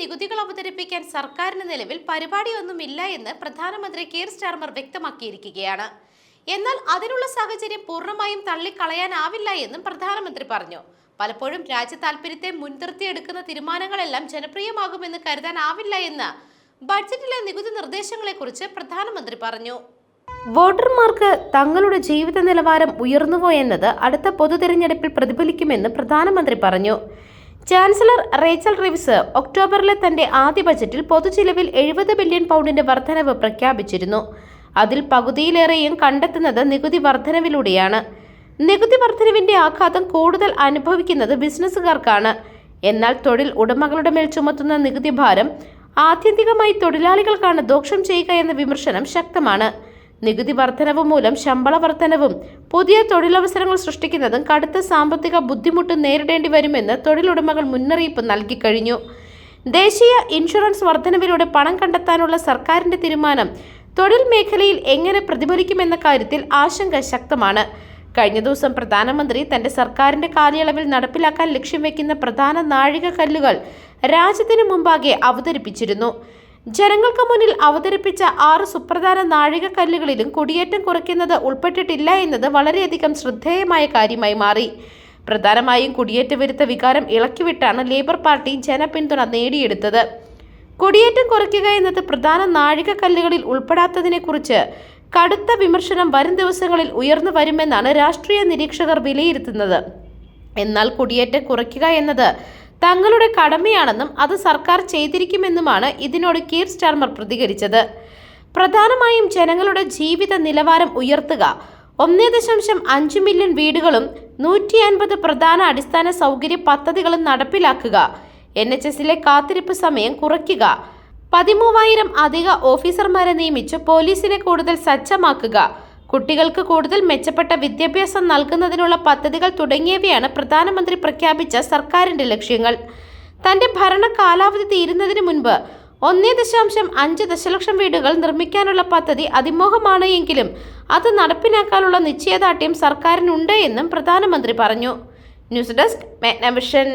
നികുതികൾ അവതരിപ്പിക്കാൻ സർക്കാരിന് നിലവിൽ പരിപാടിയൊന്നുമില്ല എന്ന് പ്രധാനമന്ത്രി കെയർ സ്റ്റാർമർ വ്യക്തമാക്കിയിരിക്കുകയാണ്. എന്നാൽ അതിനുള്ള സാഹചര്യം പൂർണമായും തള്ളിക്കളയാനാവില്ല എന്നും പ്രധാനമന്ത്രി പറഞ്ഞു. പലപ്പോഴും രാജ്യ താല്പര്യത്തെ മുൻനിർത്തിയെടുക്കുന്ന തീരുമാനങ്ങളെല്ലാം ജനപ്രിയമാകുമെന്ന് കരുതാനാവില്ല എന്ന് ബഡ്ജറ്റിലെ നികുതി നിർദ്ദേശങ്ങളെക്കുറിച്ച് പ്രധാനമന്ത്രി പറഞ്ഞു. വോട്ടർമാർക്ക് തങ്ങളുടെ ജീവിത നിലവാരം ഉയർന്നുവോ എന്നത് അടുത്ത പൊതു തിരഞ്ഞെടുപ്പിൽ പ്രതിഫലിക്കുമെന്ന് പ്രധാനമന്ത്രി പറഞ്ഞു. ചാൻസലർ റേച്ചൽ റിവ്സ് ഒക്ടോബറിലെ തന്റെ ആദ്യ ബജറ്റിൽ പൊതുചിലവിൽ എഴുപത് ബില്യൺ പൗണ്ടിന്റെ വർധനവ് പ്രഖ്യാപിച്ചിരുന്നു. അതിൽ പകുതിയിലേറെയും കണ്ടെത്തുന്നത് നികുതി വർധനവിലൂടെയാണ്. നികുതി വർധനവിന്റെ ആഘാതം കൂടുതൽ അനുഭവിക്കുന്നത് ബിസിനസ്സുകാർക്കാണ്. എന്നാൽ തൊഴിൽ ഉടമകളുടെ മേൽ ചുമത്തുന്ന നികുതി ഭാരം ആത്യന്തികമായി തൊഴിലാളികൾക്കാണ് ദോഷം ചെയ്യുക എന്ന വിമർശനം ശക്തമാണ്. നികുതി വർധനവ് മൂലം ശമ്പള വർധനവും പുതിയ തൊഴിലവസരങ്ങൾ സൃഷ്ടിക്കുന്നതും കടുത്ത സാമ്പത്തിക ബുദ്ധിമുട്ട് നേരിടേണ്ടി വരുമെന്ന് തൊഴിലുടമകൾ മുന്നറിയിപ്പ് നൽകിക്കഴിഞ്ഞു ദേശീയ ഇൻഷുറൻസ് വർധനവിലൂടെ പണം കണ്ടെത്താനുള്ള സർക്കാരിന്റെ തീരുമാനം തൊഴിൽ മേഖലയിൽ എങ്ങനെ പ്രതിഫലിക്കുമെന്ന കാര്യത്തിൽ ആശങ്ക ശക്തമാണ്. കഴിഞ്ഞ ദിവസം പ്രധാനമന്ത്രി തന്റെ സർക്കാരിന്റെ കാലയളവിൽ നടപ്പിലാക്കാൻ ലക്ഷ്യം വെക്കുന്ന പ്രധാന നാഴികക്കല്ലുകൾ രാജ്യത്തിനു മുമ്പാകെ അവതരിപ്പിച്ചിരുന്നു. ജനങ്ങൾക്ക് മുന്നിൽ അവതരിപ്പിച്ച ആറ് സുപ്രധാന നാഴികക്കല്ലുകളിലും കുടിയേറ്റം കുറയ്ക്കുന്നത് ഉൾപ്പെട്ടിട്ടില്ല എന്നത് വളരെയധികം ശ്രദ്ധേയമായ കാര്യമായി മാറി. പ്രധാനമായും കുടിയേറ്റ വിരുദ്ധ വികാരം ഇളക്കിവിട്ടാണ് ലേബർ പാർട്ടി ജനപിന്തുണ നേടിയെടുത്തത്. കുടിയേറ്റം കുറയ്ക്കുക എന്നത് പ്രധാന നാഴികക്കല്ലുകളിൽ ഉൾപ്പെടാത്തതിനെക്കുറിച്ച് കടുത്ത വിമർശനം വരും ദിവസങ്ങളിൽ ഉയർന്നു വരുമെന്നാണ് രാഷ്ട്രീയ നിരീക്ഷകർ വിലയിരുത്തുന്നത്. എന്നാൽ കുടിയേറ്റം കുറയ്ക്കുക എന്നത് തങ്ങളുടെ കടമയാണെന്നും അത് സർക്കാർ ചെയ്തിരിക്കുമെന്നുമാണ് ഇതിനോട് കീർ സ്റ്റാർമർ പ്രതികരിച്ചത്. പ്രധാനമായും ജനങ്ങളുടെ ജീവിത നിലവാരം ഉയർത്തുക ഒന്നേ ദശാംശം അഞ്ച് മില്യൺ വീടുകളും നൂറ്റി അൻപത് പ്രധാന അടിസ്ഥാന സൗകര്യ പദ്ധതികളും നടപ്പിലാക്കുക എൻ എച്ച് എസിലെ കാത്തിരിപ്പ് സമയം കുറയ്ക്കുക പതിമൂവായിരം അധിക ഓഫീസർമാരെ നിയമിച്ച് പോലീസിനെ കൂടുതൽ സജ്ജമാക്കുക കുട്ടികൾക്ക് കൂടുതൽ മെച്ചപ്പെട്ട വിദ്യാഭ്യാസം നൽകുന്നതിനുള്ള പദ്ധതികൾ തുടങ്ങിയവയാണ് പ്രധാനമന്ത്രി പ്രഖ്യാപിച്ച സർക്കാരിന്റെ ലക്ഷ്യങ്ങൾ. തന്റെ ഭരണ കാലാവധി തീരുന്നതിന് മുൻപ് ഒന്നേ ദശാംശം അഞ്ച് ദശലക്ഷം വീടുകൾ നിർമ്മിക്കാനുള്ള പദ്ധതി അതിമോഹമാണ് എങ്കിലും അത് നടപ്പിലാക്കാനുള്ള നിശ്ചയദാർഢ്യം സർക്കാരിനുണ്ട് എന്നും പ്രധാനമന്ത്രി പറഞ്ഞു. News desk Magnavision.